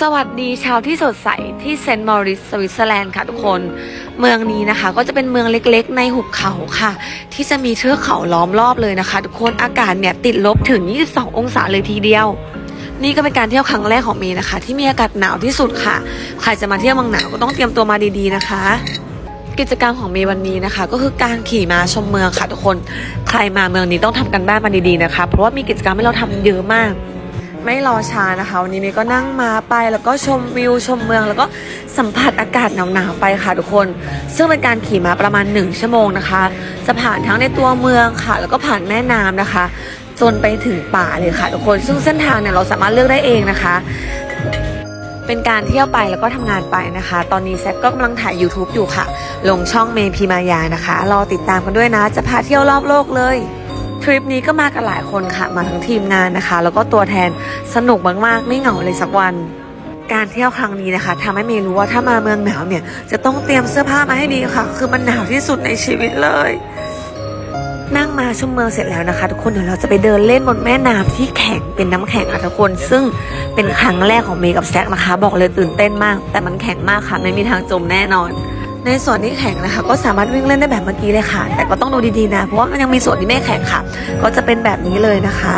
สวัสดีชาวที่สดใสที่เซนต์มอริสสวิตเซอร์แลนด์ค่ะทุกคน เมืองนี้นะคะ ก็จะเป็นเมืองเล็กๆ ในหุบเขาค่ะ ที่จะมีเทือกเขาล้อมรอบเลยนะคะ ทุกคนอากาศเนี่ยติดลบถึง 22 องศาเลยทีเดียว นี่ก็เป็นการเที่ยวครั้งแรกของเมย์นะคะ ที่มีอากาศหนาวที่สุดค่ะ ใครจะมาเที่ยวเมืองหนาวก็ต้องเตรียมตัวมาดีๆนะคะ กิจกรรมของเมย์วันนี้นะคะ ก็คือการขี่ม้าชมเมืองค่ะทุกคน ใครมาเมืองนี้ต้องทำกันบ้านมาดีๆนะคะ เพราะว่ามีกิจกรรมให้เราทำเยอะมาก ไม่รอช้านะคะวันนี้เมย์ก็นั่งมาไปแล้วก็ชมวิวชมเมือง แล้วก็สัมผัสอากาศหนาวๆไปค่ะทุกคน ซึ่งเป็นการขี่มาประมาณ 1 ชั่วโมงนะคะ จะผ่านทั้งในตัวเมืองค่ะ แล้วก็ผ่านแม่น้ำนะคะ จนไปถึงป่าเลยค่ะทุกคน ซึ่งเส้นทางเนี่ยเราสามารถเลือกได้เองนะคะ เป็นการเที่ยวไปแล้วก็ทำงานไปนะคะ ตอนนี้แซกก็กำลังถ่าย YouTube อยู่ค่ะ ลงช่องเมพีมายานะคะ รอติดตามกันด้วยนะ จะพาเที่ยวรอบโลกเลย ทริปนี้ก็มากันหลายคนค่ะ มาทั้งทีมงานนะคะ แล้วก็ตัวแทนสนุกมากๆ ไม่เหงาเลยสักวัน การเที่ยวครั้งนี้นะคะทำให้เมย์รู้ว่าถ้ามาเมืองหนาวเนี่ย จะต้องเตรียมเสื้อผ้ามาให้ดีค่ะ คือมันหนาวที่สุดในชีวิตเลย นั่งมาชมเมืองเสร็จแล้วนะคะ ทุกคนเดี๋ยวเราจะไปเดินเล่นบนแม่น้ำที่แข็งเป็นน้ำแข็งค่ะทุกคน ซึ่งเป็นครั้งแรกของเมย์กับแซกนะคะ บอกเลยตื่นเต้นมาก แต่มันแข็งมากค่ะไม่มีทางจมแน่นอน ในส่วนที่แข็งนะคะ ก็สามารถวิ่งเล่นได้แบบเมื่อกี้เลยค่ะ แต่ก็ต้องดูดีๆนะ เพราะว่ามันยังมีส่วนที่ไม่แข็งค่ะ ก็จะเป็นแบบนี้เลยนะคะ